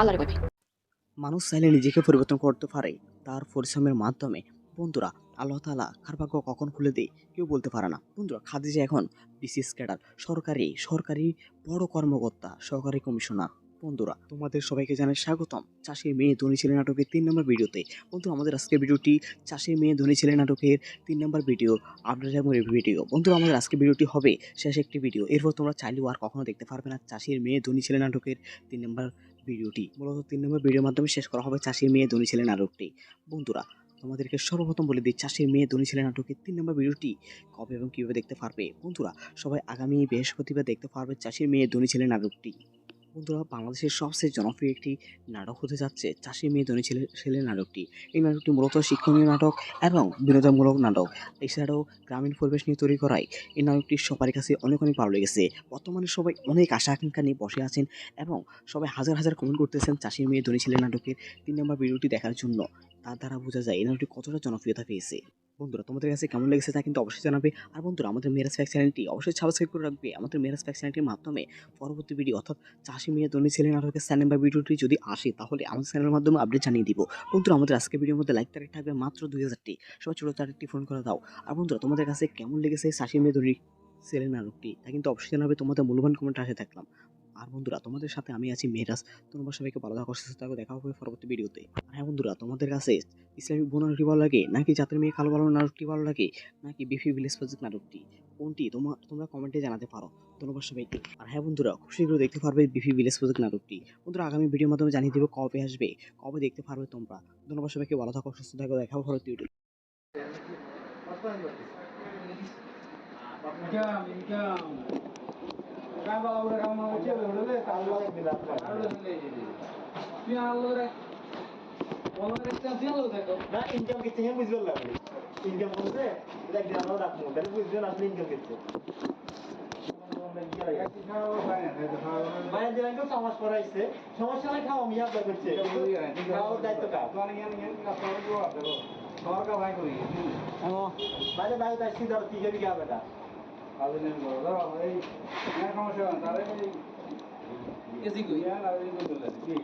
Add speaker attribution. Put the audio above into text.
Speaker 1: আল্লাহর ভয়
Speaker 2: মানুষ চাইলে নিজেকে পরিবর্তন করতে পারে। তার পরিশ্রমের মাধ্যমে। বন্ধুরা, আল্লাহ তালা কার ভাগ্য কখন খুলে দেয় কেউ বলতে পারে না। বন্ধুরা, খাদিজা এখন বিসিএস ক্যাডার, সরকারি সরকারি বড় কর্মকর্তা, সহকারী কমিশনার। বন্ধুরা, তোমাদের সবাইকে জানাই স্বাগতম। চাষের মেয়ে ধনী ছেলে নাটকের তিন নম্বর ভিডিওতে। বন্ধু আমাদের আজকের ভিডিওটি চাষের মেয়ে ধনী ছেলে নাটকের তিন নম্বর ভিডিও, আপডেট এবং ভিডিও। বন্ধুরা, আমাদের আজকের ভিডিওটি হবে শেষ একটি ভিডিও। এরপর তোমরা চাইলেও আর কখনো দেখতে পারবে না চাষির মেয়ে ধনী ছেলে নাটকের তিন নম্বর ভিডিওটি। মূলত তিন নম্বর ভিডিওর মাধ্যমে শেষ করা হবে চাষির মেয়ে ধনী ছেলে নাটকটি। বন্ধুরা, তোমাদেরকে সর্বপ্রথম বলে দিই, চাষির মেয়ে ধনী ছেলে নাটকের তিন নম্বর ভিডিওটি কবে এবং কীভাবে দেখতে পারবে? বন্ধুরা, সবাই আগামী বৃহস্পতিবার দেখতে পারবে চাষির মেয়ে ধনী ছেলে নাটকটি। বন্ধুরা, বাংলাদেশের সবচেয়ে জনপ্রিয় একটি নাটক হতে যাচ্ছে চাষির মেয়ে ধনী ছেলে ছেলে নাটকটি। এই নাটকটি মূলত শিক্ষণীয় নাটক এবং বিনোদনমূলক নাটক। এছাড়াও গ্রামীণ পরিবেশ নিয়ে তৈরি করায় এই নাটকটি সবার কাছে অনেক অনেক ভালো লেগেছে। বর্তমানে সবাই অনেক আশা আকাঙ্ক্ষা নিয়ে বসে আছেন এবং সবাই হাজার হাজার কমেন্ট করতেছেন চাষির মেয়ে ধনী ছেলে নাটকের তিন নম্বর ভিডিওটি দেখার জন্য। তার দ্বারা বোঝা যায় এই নাটকটি কতটা জনপ্রিয়তা পেয়েছে। বন্ধুরা, তোমাদের কাছে কেমন লেগেছে তা কিন্তু অবশ্যই জানাবে। আর বন্ধুরা, আমাদের মেরাজ ফ্যাক চ্যানেলটি অবশ্যই সাবস্ক্রাইব করে রাখবে। আমাদের মেরাজ ফ্যাক চ্যানেলটির মাধ্যমে পরবর্তী ভিডিও অর্থাৎ চাষি মেয়ে, ধনী ছেলে, নাটকের চ্যানেল বা ভিডিওটি যদি আসে, তাহলে আমাদের চ্যানেলের মাধ্যমে আপডেট জানিয়ে দিব। বন্ধুরা, আমাদের আজকে ভিডিওর মধ্যে লাইক তারিখ থাকবে মাত্র দুই হাজারটি। সবাই ছোটো তারিখটি ফোন করে দাও। আর বন্ধুরা, তোমাদের কাছে কেমন লেগেছে চাষি মেয়ে, ধনী ছেলে, নাটকটি? তা কিন্তু অবশ্যই জানাবে। তোমাদের মূল্যবান কমেন্ট আসে থাকলাম। আর বন্ধুরা তোমাদের সাথে আমি আছি মেহরাজ। তোমরা সবাইকে ভালো থাকো সুস্থ থাকো দেখা হবে পরবর্তী ভিডিওতে। আর হ্যাঁ বন্ধুরা তোমাদের কাছে ইসলামিক বোন নাটকটি ভালো লাগে? নাকি জাতের মেয়ে কালো ভালো নাটকটি ভালো লাগে? নাকি বিফি ভিলেজ প্রজেক্ট নাটকটি? কোনটি তোমার তোমরা কমেন্টে জানাতে পারো। ধন্যবাদ সবাইকে আর হ্যাঁ বন্ধুরা খুব শীঘ্র দেখতে পারবে বিফি ভিলেজ প্রজেক্ট নাটকটি। বন্ধুরা আগামী ভিডিওর মাধ্যমে জানিয়ে দেবো কবে আসবে কবে দেখতে পারবে তোমরা। ধন্যবাদ সবাইকে ভালো থাকো সুস্থ থাকো দেখা হবে পরবর্তী ভিডিও
Speaker 3: Income, income.
Speaker 4: না ইনকাম কিচ্ছে হ্যাঁ বুঝবে লাগবে ইনকাম করতে এটা গ্রাম রাখব তাহলে বুঝবে না আপনি ইনকাম কিচ্ছে মায়ের দিন তো সমাজ করাইছে সমস্যা করছে বাইরে বাইরে সিধা কি যাবি গা বেটা
Speaker 3: সমস্যা তাহলে
Speaker 1: এসি কই
Speaker 3: কি